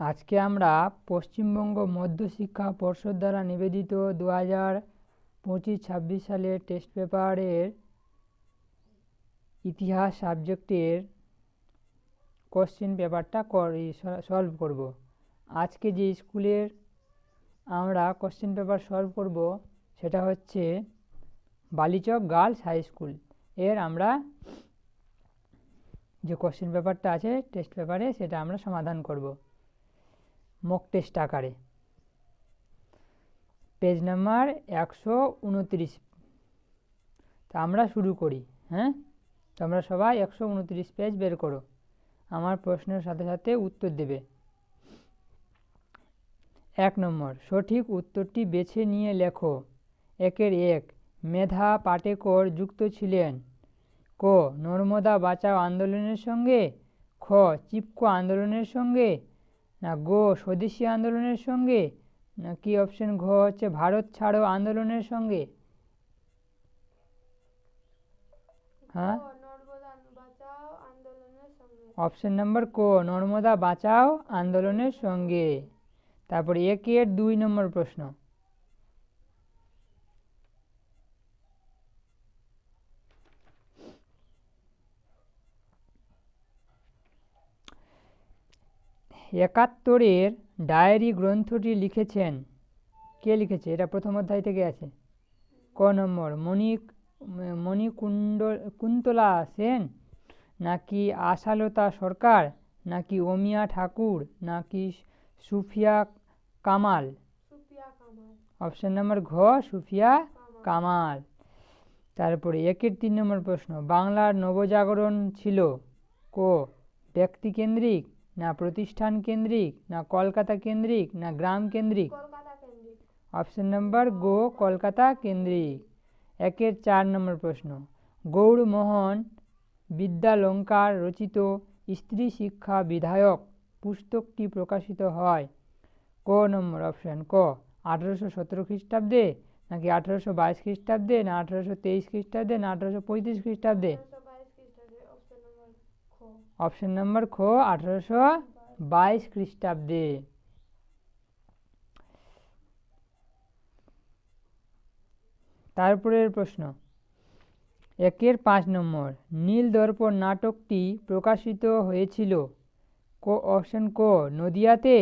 আজকে আমরা পশ্চিমবঙ্গ মধ্যশিক্ষা পর্ষদ দ্বারা নিবেদিত দু হাজার পঁচিশ ছাব্বিশ সালের টেস্ট পেপারের ইতিহাস সাবজেক্টের কোশ্চেন পেপারটা সলভ করব। আজকে যে স্কুলের আমরা কোশ্চেন পেপার সলভ করব, সেটা হচ্ছে বালিচক গার্লস হাই স্কুলের আমরা যে কোশ্চেন পেপারটা আছে টেস্ট পেপারে সেটা আমরা সমাধান করব। মক টেস্ট আকারে। পেজ নাম্বার একশো উনত্রিশ। তা আমরা শুরু করি হ্যাঁ? তোমরা সবাই একশো উনত্রিশ পেজ বের করো। আমার প্রশ্নের সাথে সাথে উত্তর দেবে। এক নম্বর, সঠিক উত্তরটি বেছে নিয়ে লেখো। একের এক, মেধা পাটেকর যুক্ত ছিলেন। ক, নর্মদা বাঁচাও আন্দোলনের সঙ্গে। খ, চিপকো আন্দোলনের সঙ্গে। না গো স্বদেশী আন্দোলনের সঙ্গে? না কি অপশন ঘ হচ্ছে ভারত ছাড়ো আন্দোলনের সঙ্গে? হ্যাঁ? অপশন নাম্বার ক নর্মদা বাঁচাও আন্দোলনের সঙ্গে। তারপরে একের দুই নম্বর প্রশ্ন। একাত্তরের ডায়েরি গ্রন্থটি লিখেছেন। কে লিখেছে? এটা প্রথম অধ্যায় থেকে আছে। ক নম্বর মণি মণিকুণ্ড কুন্তলা সেন? নাকি আশালতা সরকার? নাকি অমিয়া ঠাকুর? নাকি সুফিয়া কামাল? অপশন নম্বর ঘ সুফিয়া কামাল। তারপরে একের তিন নম্বর প্রশ্ন বাংলার নবজাগরণ ছিল কো? ব্যক্তিকেন্দ্রিক না প্রতিষ্ঠান কেন্দ্রিক না কলকাতা কেন্দ্রিক না গ্রাম কেন্দ্রিক? অপশন নাম্বার গো কলকাতা কেন্দ্রিক। একের চার নম্বর প্রশ্ন। গৌড়মোহন বিদ্যালঙ্কার রচিত স্ত্রী শিক্ষা বিধায়ক পুস্তকটি প্রকাশিত হয় ক নম্বর অপশন। ক আঠেরোশো সতেরো খ্রিস্টাব্দে নাকি আঠেরোশো বাইশ খ্রিস্টাব্দে না আঠারোশো তেইশ খ্রিস্টাব্দে না আঠারোশো পঁয়ত্রিশ খ্রিস্টাব্দে? অপশন নম্বর খ আঠারোশো বাইশ খ্রিস্টাব্দে। তারপরের প্রশ্ন। একের পাঁচ নম্বর নীল দর্পণ নাটকটি প্রকাশিত হয়েছিল কো অপশন ক নদিয়াতে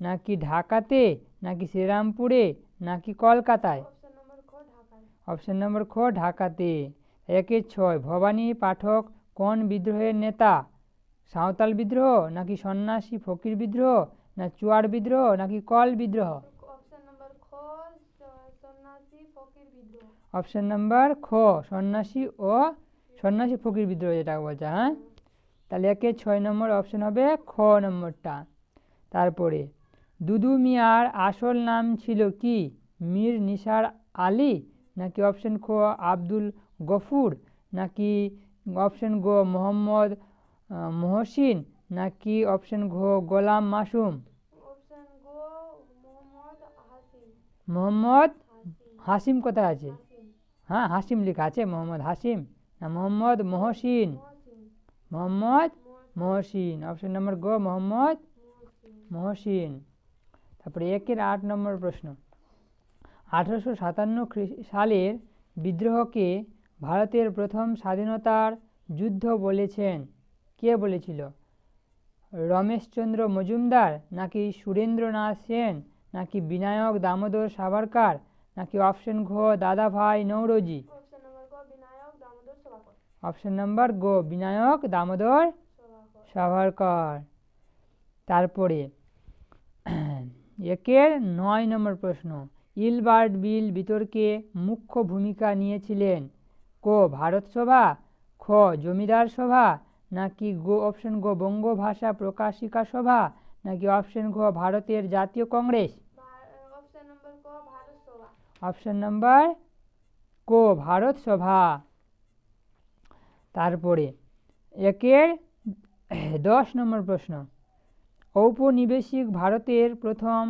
নাকি ঢাকাতে নাকি শ্রীরামপুরে নাকি কলকাতায়? অপশন নম্বর খ ঢাকাতে। একের ছয় ভবানী পাঠক কোন বিদ্রোহের নেতা সাঁওতাল বিদ্রোহ নাকি সন্ন্যাসী ফকির বিদ্রোহ না চুয়ার বিদ্রোহ নাকি কল বিদ্রোহ? অপশন নাম্বার খ সন্ন্যাসী ও সন্ন্যাসী ফকির বিদ্রোহ যেটা বলছে হ্যাঁ? তাহলে একে ছয় নম্বর অপশন হবে খ নম্বরটা। তারপরে দুদু মিয়ার আসল নাম ছিল কি? মীর নিসার আলী? নাকি অপশন খ আব্দুল গফুর? নাকি অপশন গ মোহাম্মদ মহসিন নাকি অপশন ঘ গোলাম মাসুম? মোহাম্মদ হাসিম। কোথায় আছে? হ্যাঁ হাসিম লেখা আছে মোহাম্মদ হাসিম। না মোহাম্মদ মহসিন। মোহাম্মদ মহসিন। অপশন নম্বর গ মোহাম্মদ মহসিন। তারপরে একের আট নম্বর প্রশ্ন। আঠারোশো সাতান্ন সালের বিদ্রোহকে ভারতের প্রথম স্বাধীনতার যুদ্ধ বলেছেন। কে বলেছিল? রমেশচন্দ্র মজুমদার, নাকি সুরেন্দ্রনাথ সেন, নাকি বিনায়ক দামোদর সাভারকার, নাকি অপশন ঘ দাদাভাই নৌরজি? অপশন নাম্বার গো বিনায়ক দামোদর সাভারকর। তারপরে, একের নয় নম্বর প্রশ্ন, ইলবার্ট বিল বিতর্কে মুখ্য ভূমিকা নিয়েছিলেন কো ভারত সভা, খ জমিদার সভা নাকি গো অপশন গো বঙ্গ ভাষা প্রকাশিকা সভা? নাকি অপশন ঘ ভারতের জাতীয় কংগ্রেস? অপশন নাম্বার কো ভারত সভা। তারপরে একের দশ নম্বর প্রশ্ন। ঔপনিবেশিক ভারতের প্রথম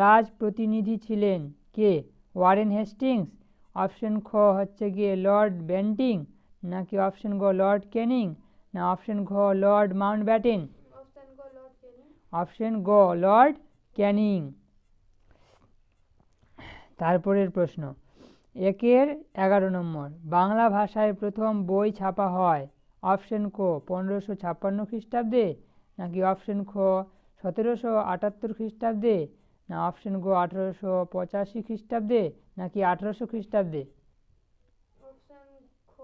রাজ প্রতিনিধি ছিলেন কে? Warren Hastings. অপশন খ হচ্ছে গিয়ে লর্ড বেন্টিং নাকি অপশন গ লর্ড ক্যানিং না অপশন ঘ লর্ড মাউন্ট ব্যাটেন অপশন গ লর্ড ক্যানিং তারপরের প্রশ্ন। একের এগারো নম্বর। বাংলা ভাষায় প্রথম বই ছাপা হয়। অপশন ক পনেরোশো ছাপ্পান্ন খ্রিস্টাব্দে? নাকি অপশন খ সতেরোশো আটাত্তর খ্রিস্টাব্দে? না অপশন গ আঠেরোশো পঁচাশি খ্রিস্টাব্দে? নাকি আঠেরোশো খ্রিস্টাব্দে অপশন খ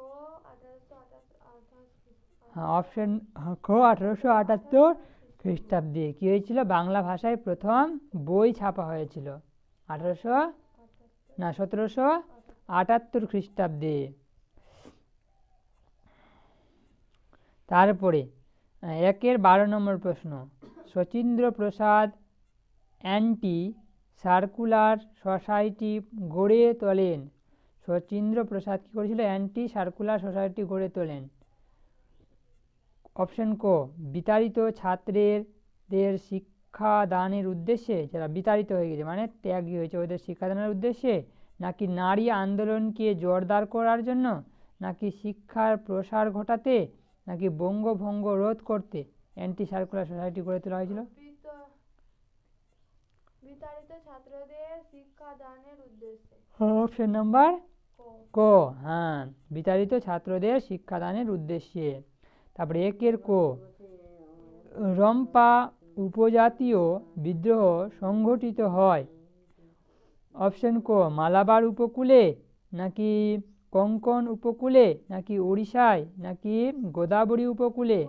আঠারোশো আঠাশ আঠাশ হ্যাঁ অপশন খ আঠেরোশো আটাত্তর খ্রিস্টাব্দে কী হয়েছিল? বাংলা ভাষায় প্রথম বই ছাপা হয়েছিল। আঠেরোশো না সতেরোশো আটাত্তর খ্রিস্টাব্দে। তারপরে একের বারো নম্বর প্রশ্ন। Sachindra Prasad anti circular society গড়ে তোলেন। শচীন্দ্র প্রসাদ কী করেছিল? অ্যান্টি সার্কুলার সোসাইটি গড়ে তোলেন। অপশন ক বিতাড়িত ছাত্রের দের শিক্ষাদানের উদ্দেশ্যে যারা বিতাড়িত হয়ে গেছে মানে ত্যাগী হয়েছে ওদের শিক্ষাদানের উদ্দেশ্যে নাকি নারী আন্দোলনকে জোরদার করার জন্য নাকি শিক্ষার প্রসার ঘটাতে নাকি বঙ্গভঙ্গ রোধ করতে অ্যান্টি সার্কুলার সোসাইটি গড়ে তোলা হয়েছিল। বিত- বিতাড়িত ছাত্রদের শিক্ষাদানের উদ্দেশ্যে। অপশন নাম্বার ক হ্যাঁ বিতাড়িত ছাত্রদের শিক্ষাদানের উদ্দেশ্যে। তারপরে একের ক। রম্পা উপজাতীয় বিদ্রোহ সংঘটিত হয়। অপশন ক, মালাবার উপকূলে নাকি কঙ্কন উপকূলে নাকি উড়িষ্যায় নাকি গোদাবরী উপকূলে?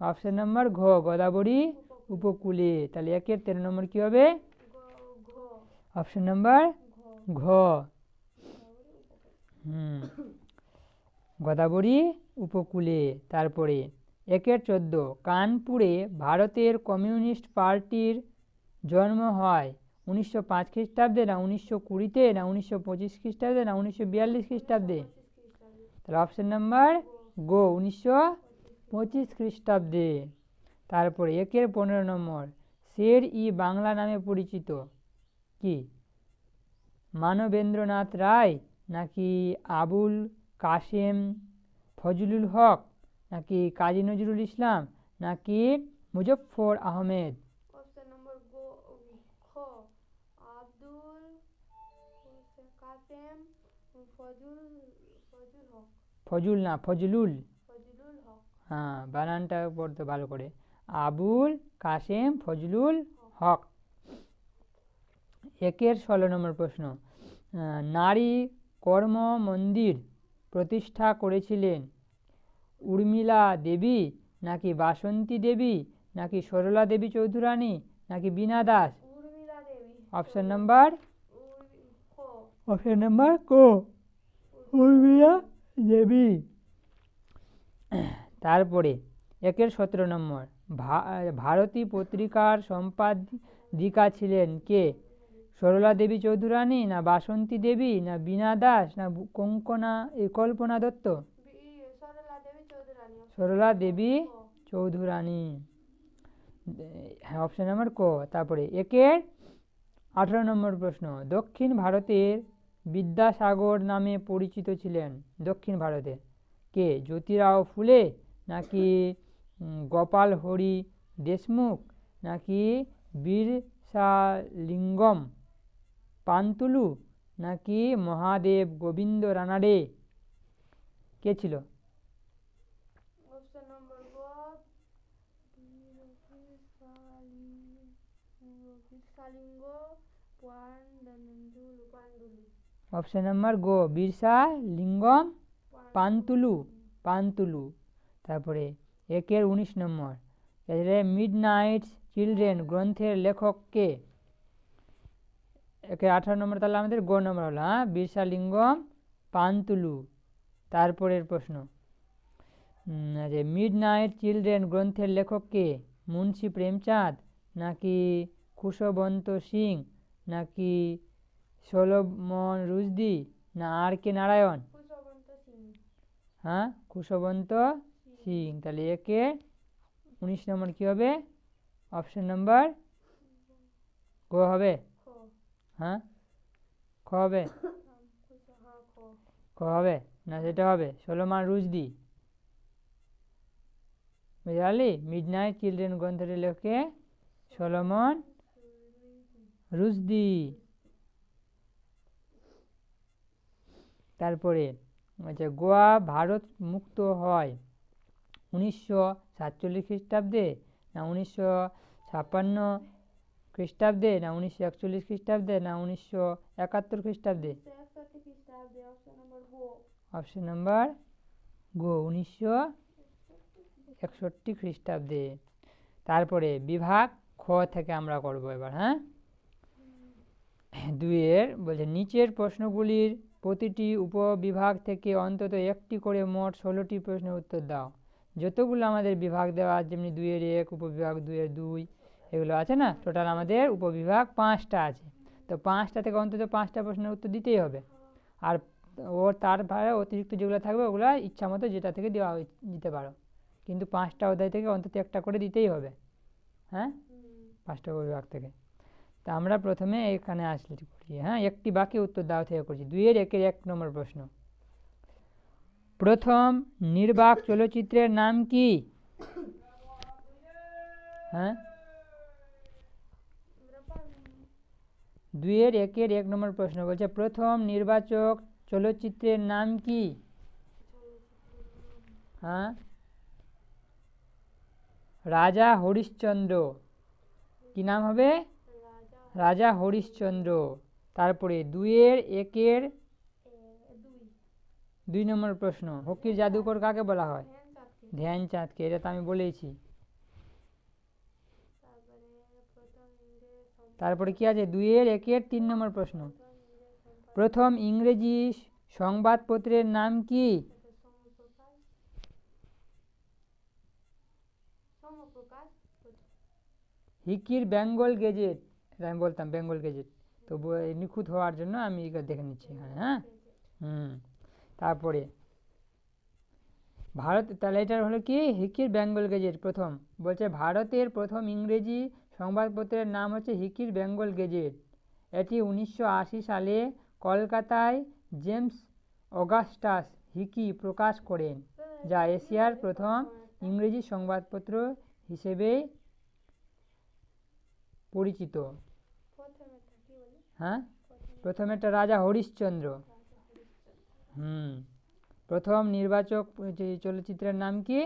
অপশন নাম্বার ঘ, গোদাবরী উপকূলে। তাহলে একের তেরো নম্বর কী হবে? অপশন নাম্বার ঘ। হুম। গোদাবরী উপকূলে। তারপরে একের চোদ্দ, কানপুরে ভারতের কমিউনিস্ট পার্টির জন্ম হয় উনিশশো পাঁচ খ্রিস্টাব্দে, না উনিশশো কুড়িতে, না উনিশশো পঁচিশ খ্রিস্টাব্দে, না উনিশশো বিয়াল্লিশ খ্রিস্টাব্দে? তাহলে অপশন নাম্বার গো উনিশশো পঁচিশ খ্রিস্টাব্দে। তারপরে একের পনেরো নম্বর, শের ই বাংলা নামে পরিচিত। কি? মানবেন্দ্রনাথ রায় নাকি আবুল কাশেম ফজলুল হক নাকি কাজী নজরুল ইসলাম নাকি মুজফ্ফর আহমেদ? কাসেম ফজুল না ফজলুল। ফজলুল হ্যাঁ বানানটা পড়তে ভালো করে। আবুল কাশেম ফজলুল হক। একের ষোলো নম্বর প্রশ্ন নারী কর্ম মন্দির প্রতিষ্ঠা করেছিলেন উর্মিলা দেবী নাকি বাসন্তী দেবী নাকি সরলা দেবী চৌধুরানী নাকি Bina Das? Option number option number কো? উর্মিলা দেবী। তারপরে একের সতেরো নম্বর। ভা- ভারতী পত্রিকার সম্পাদিকা ছিলেন কে? সরলা দেবী চৌধুরানী না বাসন্তী দেবী না বীণা দাস না কঙ্কনা কল্পনা দত্ত বি- সরলা দেবী চৌধুরানী সরলা দেবী চৌধুরানী। হ্যাঁ অপশন নাম্বার ক। তারপরে একের আঠারো নম্বর প্রশ্ন। দক্ষিণ ভারতের বিদ্যাসাগর নামে পরিচিত ছিলেন দক্ষিণ ভারতে। কে? জ্যোতিরাও ফুলে নাকি গোপাল হরি দেশমুখ নাকি, বীরসালিঙ্গম পান্তুলু নাকি, মহাদেব গোবিন্দ রানাডে? কে ছিল অপশন নম্বর গ পান্ডুলু অপশন নাম্বার গো বিরসা লিঙ্গম পান্তুলু পান্তুলু তারপরে একের উনিশ নম্বর। মিড নাইটস চিলড্রেন গ্রন্থের লেখক কে? একের আঠারো নম্বর তাহলে আমাদের গো নম্বর হলো হ্যাঁ? বিরসা লিঙ্গম পান্তুলু তারপরের প্রশ্ন। মিড নাইট চিলড্রেন গ্রন্থের লেখক কে? মুন্সি প্রেমচাঁদ নাকি কুশবন্ত সিং নাকি সোলমন রুজদি না আর কে নারায়ণ? হ্যাঁ কুশবন্ত সিং। তাহলে একে উনিশ নম্বর কী হবে? অপশন নাম্বার ক হবে। হ্যাঁ খ হবে। কুশ- হ্যাঁ ক হবে না সেটা হবে? সোলোমান রুজদি বুঝলি মিড নাইট চিলড্রেন গ্রন্থের লেখকে সলোমন রুশদি। তারপরে আচ্ছা গোয়া ভারত মুক্ত হয় উনিশশো সাতচল্লিশ খ্রিস্টাব্দে না উনিশশো ছাপ্পান্ন খ্রিস্টাব্দে না উনিশশো একচল্লিশ খ্রিস্টাব্দে না উনিশশো একাত্তর খ্রিস্টাব্দে? অপশন নাম্বার গো, উনিশশো একষট্টি খ্রিস্টাব্দে। তারপরে বিভাগ খ থেকে আমরা করব এবার হ্যাঁ? দুইয়ের বলছে, নিচের প্রশ্নগুলির প্রতিটি উপবিভাগ থেকে অন্তত একটি করে মোট ষোলোটি প্রশ্নের উত্তর দাও। যতগুলো আমাদের বিভাগ দেওয়া আছে, যেমনি দুইয়ের এক, উপবিভাগ দুইয়ের দুই, এগুলো আছে না? টোটাল আমাদের উপবিভাগ পাঁচটা আছে। তো পাঁচটা থেকে অন্তত পাঁচটা প্রশ্নের উত্তর দিতেই হবে। আর ওর তার বাইরে অতিরিক্ত যেগুলো থাকবে, ওগুলো ইচ্ছা মতো যেটা থেকে দেওয়া দিতে পারো। কিন্তু পাঁচটা অধ্যায় থেকে অন্তত একটা করে দিতেই হবে। হ্যাঁ? পাঁচটা বিভাগ থেকে। তা আমরা প্রথমে এখানে আসলে করি? হ্যাঁ একটি বাকি উত্তর দেওয়া থেকে করছি। দুইয়ের একের এক নম্বর প্রশ্ন। প্রথম নির্বাক চলচ্চিত্রের নাম কি? হ্যাঁ? দুইয়ের একের এক নম্বর প্রশ্ন বলছে, প্রথম নির্বাচক চলচ্চিত্রের নাম কি? হ্যাঁ? রাজা হরিশ্চন্দ্র। কি নাম হবে? রাজা হরিশ্চন্দ্র, তারপরে দুইয়ের, একের? দুই নম্বর প্রশ্ন, হকির জাদুকর কাকে বলা হয়? ধ্যান চাঁদকে ধ্যানচাঁদকে, এটা তো আমি বলেইছি। তারপরে কি আছে? দুইয়ের, একের, তিন নম্বর প্রশ্ন। প্রথম ইংরেজ সংবাদপত্রের নাম কি? হিকির বেঙ্গল গেজেট। এটা আমি বলতাম বেঙ্গল গেজেট তো নিখুঁত হওয়ার জন্য আমি দেখে নিচ্ছি এখানে হ্যাঁ? হুম। তারপরে, ভারত, তাহলে এটা হলো কি? হিকির বেঙ্গল গেজেট প্রথম। বলছে, ভারতের প্রথম ইংরেজি সংবাদপত্রের নাম হচ্ছে হিকির বেঙ্গল গেজেট এটি উনিশশো আশি সালে কলকাতায় জেমস অগাস্টাস হিকি প্রকাশ করেন, যা এশিয়ার প্রথম ইংরেজি সংবাদপত্র হিসেবে পরিচিত। হ্যাঁ? প্রথমে প্রথমেরটা রাজা হরিশ্চন্দ্র। হুম। প্রথম নির্বাচক যে চলচ্চিত্রের নাম কি?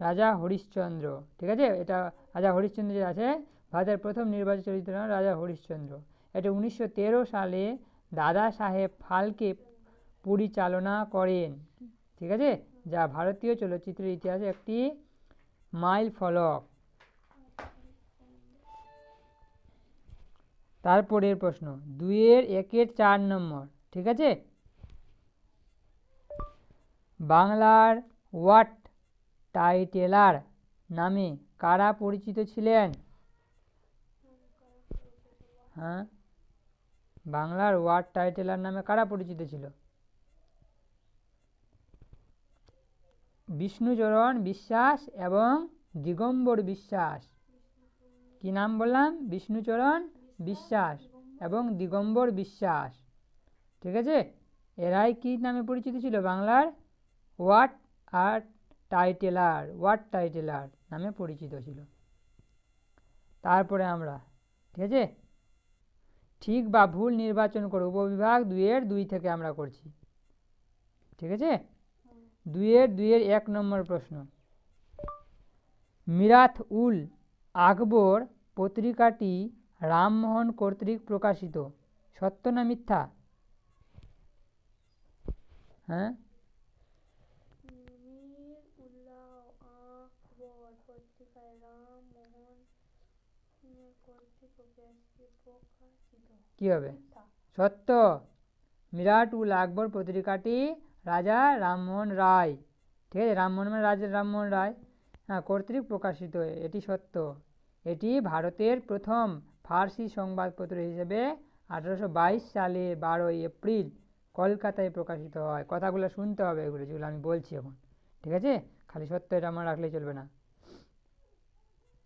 রাজা হরিশ্চন্দ্র। ঠিক আছে? এটা রাজা হরিশ্চন্দ্র যে আছে ভারতের প্রথম নির্বাচক চলচ্চিত্রের নাম রাজা হরিশ্চন্দ্র। এটা উনিশশো তেরো সালে দাদা সাহেব ফালকে পরিচালনা করেন। ঠিক আছে? যা ভারতীয় চলচ্চিত্রের ইতিহাসে একটি মাইল ফলক। তারপরের প্রশ্ন, দুইয়ের একের চার নম্বর, ঠিক আছে? বাংলার ওয়াট টাইটেলার নামে কারা পরিচিত ছিলেন? হ্যাঁ? বাংলার ওয়ার্ড টাইটেলার নামে কারা পরিচিত ছিল? বিষ্ণুচরণ বিশ্বাস এবং দিগম্বর বিশ্বাস। কি নাম বললাম? বিষ্ণুচরণ বিশ্বাস এবং দিগম্বর বিশ্বাস। ঠিক আছে? এরাই কি নামে পরিচিত ছিল বাংলার? ওয়াট আর টাইটেলার ওয়াট টাইটেলার নামে পরিচিত ছিল। তারপরে আমরা, ঠিক আছে? ঠিক বা ভুল নির্বাচন করে উপবিভাগ দুইয়ের দুই থেকে আমরা করছি। ঠিক আছে? দুইয়ের দুইয়ের এক নম্বর প্রশ্ন। মিরাথ উল আকবর পত্রিকাটি রামমোহন কর্তৃক প্রকাশিত। সত্য না মিথ্যা? হ্যাঁ? কি হবে? সত্য। মিরাট উল আকবর পত্রিকাটি রাজা রামমোহন রায়। ঠিক আছে? রামমোহন মানে রাজা রামমোহন রায়। হ্যাঁ কর্তৃক প্রকাশিত। এটি সত্য। এটি ভারতের প্রথম ফার্সি সংবাদপত্র হিসেবে আঠারোশো বাইশ সালে বারোই এপ্রিল কলকাতায় প্রকাশিত হয়। কথাগুলো শুনতে হবে এগুলো, যেগুলো আমি বলছি এখন। ঠিক আছে? খালি সত্য এটা আমার রাখলে চলবে না।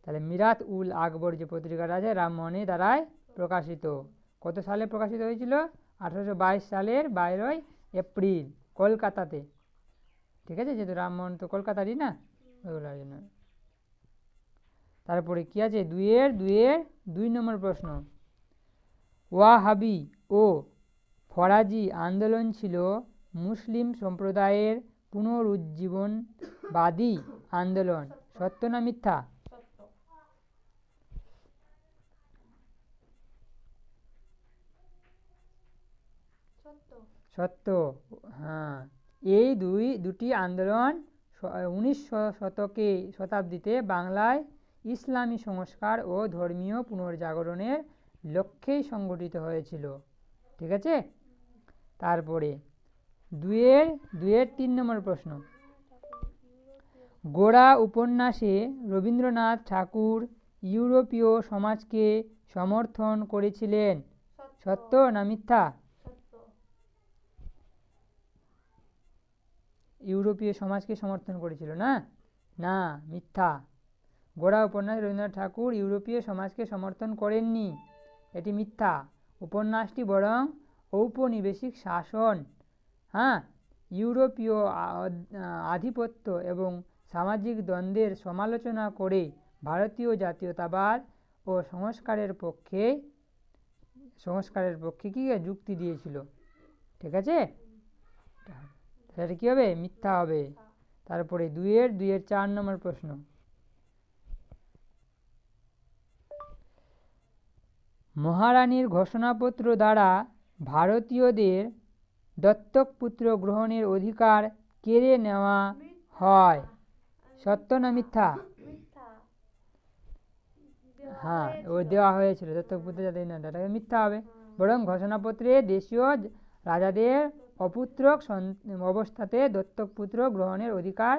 তাহলে মিরাত উল আকবর যে পত্রিকাটা আছে রামমোহনের দ্বারাই প্রকাশিত। কত সালে প্রকাশিত হয়েছিল? আঠারোশো বাইশ সালের বাইরোই এপ্রিল কলকাতাতে। ঠিক আছে? যেহেতু রামমোহন তো কলকাতারই না ওইগুলোর জন্য। তারপরে কি আছে? দুইয়ের দুইয়ের, দুই নম্বর প্রশ্ন। ওয়াহাবি ও ফরাজি আন্দোলন ছিল মুসলিম সম্প্রদায়ের পুনরুজ্জীবনবাদী আন্দোলন। সত্য না মিথ্যা? সত্য। হ্যাঁ। এই দুই, দুটি আন্দোলন উনিশ শতকে শতাব্দীতে বাংলায় ইসলামী সংস্কার ও ধর্মীয় পুনর্জাগরণের লক্ষ্যেই সংগঠিত হয়েছিল। ঠিক আছে? তারপরে দুয়ের দুয়ের তিন নম্বর প্রশ্ন। গোড়া উপন্যাসে রবীন্দ্রনাথ ঠাকুর ইউরোপীয় সমাজকে সমর্থন করেছিলেন। সত্য না মিথ্যা? ইউরোপীয় সমাজকে সমর্থন করেছিল না? না, মিথ্যা। গোড়া উপন্যাস রবীন্দ্রনাথ ঠাকুর ইউরোপীয় সমাজকে সমর্থন করেননি। এটি মিথ্যা। উপন্যাসটি বরং ঔপনিবেশিক শাসন। হ্যাঁ ইউরোপীয় আধিপত্য এবং সামাজিক দ্বন্দ্বের সমালোচনা করে ভারতীয় জাতীয়তাবাদ ও সংস্কারের পক্ষে সংস্কারের পক্ষে কি যুক্তি দিয়েছিল? ঠিক আছে? সেটা কী হবে? মিথ্যা হবে। তারপরে দুইয়ের দুইয়ের চার নম্বর প্রশ্ন। মহারানীর ঘোষণাপত্র দ্বারা ভারতীয়দের দত্তক পুত্র গ্রহণের অধিকার কেড়ে নেওয়া হয়। সত্য না মিথ্যা? হ্যাঁ ও দেওয়া হয়েছিল দত্তক পুত্র যাতে না এটা মিথ্যা হবে। বরং ঘোষণাপত্রে দেশীয় রাজাদের অপুত্রক অবস্থাতে দত্তক পুত্র গ্রহণের অধিকার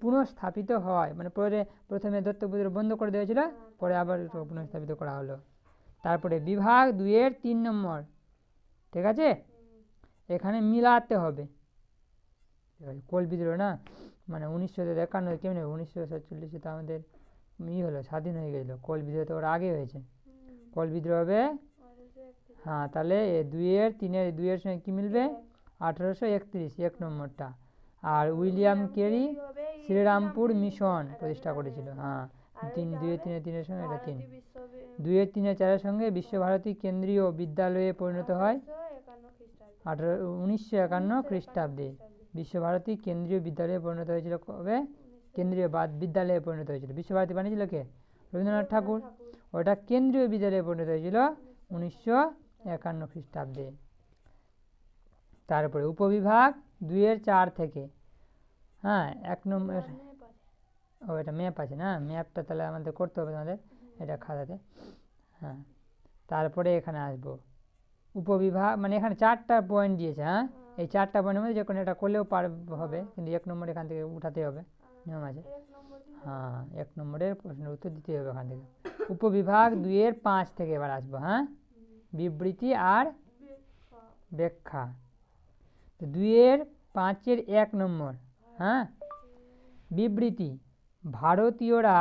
পুনঃস্থাপিত হয়। মানে পরে প্রথমে দত্তক পুত্র বন্ধ করে দেওয়া ছিল পরে আবার পুনঃস্থাপিত করা হলো। তারপরে বিভাগ দুইয়ের তিন নম্বর। ঠিক আছে? এখানে মিলাতে হবে। কোল বিদ্রোহ না? মানে উনিশশো একান্ন কেমন? উনিশশো সাতচল্লিশে তো আমাদের ই হলো স্বাধীন হয়ে গেছিল কোল বিদ্রোহ তো ওর আগে হয়েছে। কোল বিদ্রোহ হবে? হ্যাঁ তাহলে এ দুইয়ের তিনের দুইয়ের সঙ্গে কী মিলবে? আঠেরোশো একত্রিশ এক নম্বরটা। আর উইলিয়াম কেরি শ্রীরামপুর মিশন প্রতিষ্ঠা করেছিল হ্যাঁ। তিন এটা তিনে তিনের সঙ্গে এটা তিন। দুইয়ের তিনের চারের সঙ্গে বিশ্বভারতী কেন্দ্রীয় বিদ্যালয়ে পরিণত হয়। আঠারো উনিশশো একান্ন খ্রিস্টাব্দে। বিশ্বভারতী কেন্দ্রীয় বিদ্যালয়ে পরিণত হয়েছিল কবে? কেন্দ্রীয় বাদ- বিদ্যালয়ে পরিণত হয়েছিল। বিশ্বভারতী বানিয়েছিল কে? রবীন্দ্রনাথ ঠাকুর। ওটা কেন্দ্রীয় বিদ্যালয়ে পরিণত হয়েছিল উনিশশো একান্ন খ্রিস্টাব্দে। তারপরে উপবিভাগ দুইয়ের চার থেকে। হ্যাঁ এক নম্বর পারে। ও এটা ম্যাপ আছে না? ম্যাপটা তাহলে আমাদের করতে হবে আমাদের এটা খাতাতে। হ্যাঁ। তারপরে এখানে আসব। উপবিভাগ মানে এখানে চারটা পয়েন্ট দিয়েছে হ্যাঁ? এই চারটা পয়েন্টের মধ্যে যে কোনো এটা করলেও পার হবে কিন্তু এক নম্বর এখান থেকে উঠাতে হবে। নিয়ম আছে? হ্যাঁ এক নম্বরের প্রশ্নের উত্তর দিতে হবে ওখান থেকে। উপবিভাগ দুইয়ের পাঁচ থেকে এবার আসব হ্যাঁ? বিবৃতি আর ব্যাখ্যা। ব্যাখ্যা। তো দুইয়ের পাঁচের এক নম্বর হ্যাঁ? বিবৃতি। ভারতীয়রা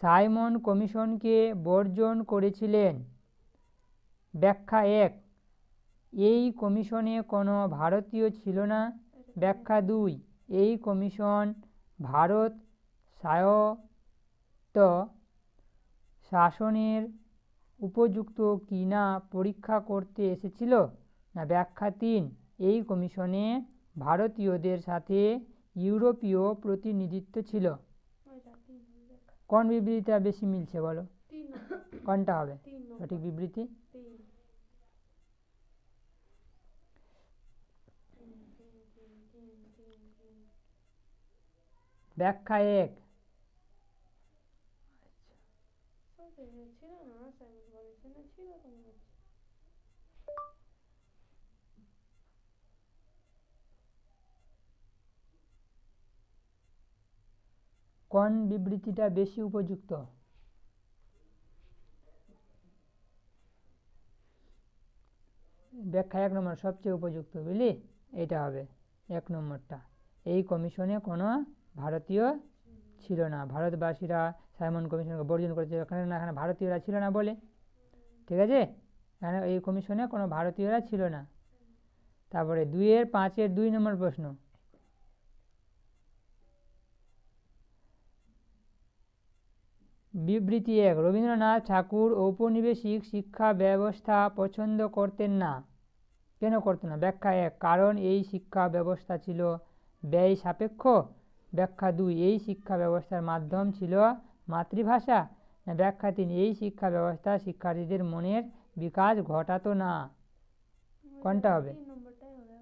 সাইমন কমিশনকে বর্জন করেছিলেন। ব্যাখ্যা এক, এই কমিশনে কোনো ভারতীয় ছিল না। ব্যাখ্যা দুই, এই কমিশন ভারত স্বায়ত্ত শাসনের উপযুক্ত কিনা পরীক্ষা করতে এসেছিল না? ব্যাখ্যা তিন, এই কমিশনে ভারতীয়দের সাথে ইউরোপীয় প্রতিনিধিত্ব ছিল। কোন বিবৃতিটা বেশি মিলছে বলো? কোনটা হবে? সঠিক বিবৃতি। ব্যাখ্যা এক। ছিল না? ছিল তো মনে হচ্ছে। কোন বিবৃতিটা বেশি উপযুক্ত? ব্যাখ্যা এক নম্বর, সবচেয়ে উপযুক্ত, বুঝলি? এটা হবে এক নম্বরটা। এই কমিশনে কোনো ভারতীয় ছিল না। ভারতবাসীরা সাইমন কমিশনকে বর্জন করেছে। ওখানে না, এখানে ভারতীয়রা ছিল না বলে। ঠিক আছে? এখানে এই কমিশনে কোনো ভারতীয়রা ছিল না। তারপরে দুইয়ের পাঁচের দুই নম্বর প্রশ্ন। বিবৃতি এক, রবীন্দ্রনাথ ঠাকুর ঔপনিবেশিক শিক্ষা ব্যবস্থা পছন্দ করতেন না। কেন করতেন না? ব্যাখ্যা এক, কারণ এই শিক্ষা ব্যবস্থা ছিল ব্যয় সাপেক্ষ। ব্যাখ্যা দুই, এই শিক্ষা ব্যবস্থার মাধ্যম ছিল মাতৃভাষা। ব্যাখ্যা তিন, এই শিক্ষা ব্যবস্থা শিক্ষার্থীদের মনের বিকাশ ঘটাতো না। কোনটা হবে?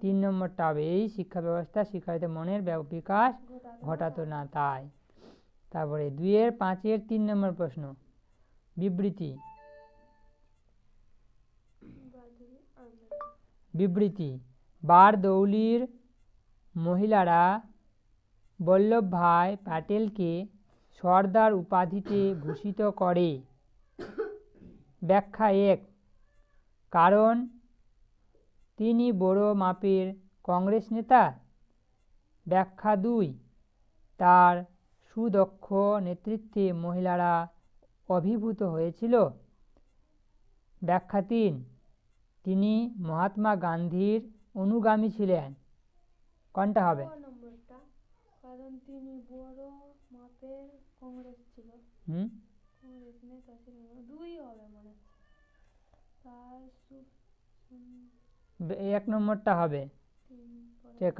তিন নম্বরটা হবে, এই শিক্ষা ব্যবস্থা শিক্ষার্থীদের মনের বিকাশ ঘটাতো না, তাই। তারপরে দুইয়ের, পাঁচের, তিন নম্বর প্রশ্ন। বিবৃতি। বিবৃতি। বারদৌলির মহিলারা বল্লভভাই প্যাটেলকে সর্দার উপাধিতে ভূষিত করে। ব্যাখ্যা এক। কারণ তিনি বড় মাপের কংগ্রেস নেতা। ব্যাখ্যা দুই। তার সুদক্ষ নেতৃত্বে মহিলারা অভিভূত হয়েছিল। ব্যাখ্যা তিন তিনি মহাত্মা গান্ধীর অনুগামী ছিলেন। কোনটা হবে? ক কারণ তিনি বড় মাপের কংগ্রেস ছিল। হুম? কংগ্রেস নেতা ছিলেন। দুই হবে মনে তার সু- সুন- বে- এক নম্বরটা হবে।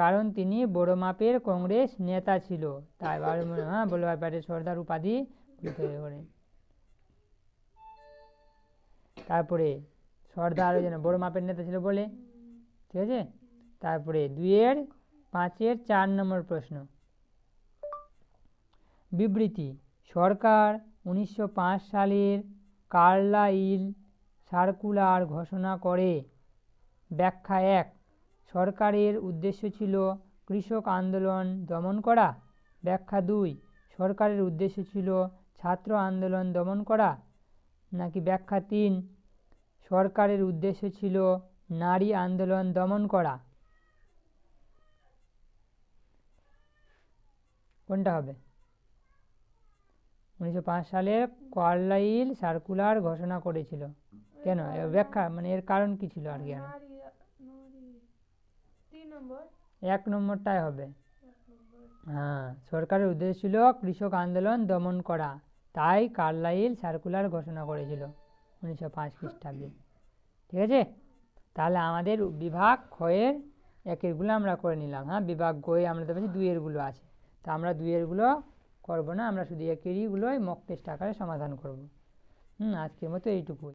কারণ তিনি বড় মাপের কংগ্রেস নেতা ছিল। তাই হ্যাঁ বল্লভাই প্যাটেল সর্দার উপাধি তারপরে সর্দার ওই জন্য বড় মাপের নেতা ছিল বলে, ঠিক আছে? তারপরে দুইয়ের, পাঁচের, চার নম্বর প্রশ্ন। বিবৃতি, সরকার উনিশশো পাঁচ সালের কার্লাইল সার্কুলার ঘোষণা করে। ব্যাখ্যা এক সরকারের উদ্দেশ্য ছিল কৃষক আন্দোলন দমন করা। ব্যাখ্যা দুই, সরকারের উদ্দেশ্য ছিল ছাত্র আন্দোলন দমন করা। নাকি ব্যাখ্যা তিন, সরকারের উদ্দেশ্য ছিল নারী আন্দোলন দমন করা। কোনটা হবে? উনিশশো পাঁচ সালে কার্লাইল সার্কুলার ঘোষণা করেছিল। কেন? ব্যাখ্যা মানে এর কারণ কি ছিল আর কি? নম্বর? এক নম্বরটাই হবে। হ্যাঁ সরকারের উদ্দেশ্য ছিল কৃষক আন্দোলন দমন করা। তাই কার্লাইল সার্কুলার ঘোষণা করেছিল উনিশশো পাঁচ খ্রিস্টাব্দে। ঠিক আছে? তাহলে আমাদের বিভাগ ক্ষয়ের একেরগুলো আমরা করে নিলাম। হ্যাঁ বিভাগ গয়ে আমরা তো পাচ্ছি দুইয়েরগুলো আছে। তা আমরা দুইয়েরগুলো করব না, আমরা শুধু একেরইগুলোই মক টেস্ট আকারে সমাধান করব। হুম, আজকের মতো এইটুকুই।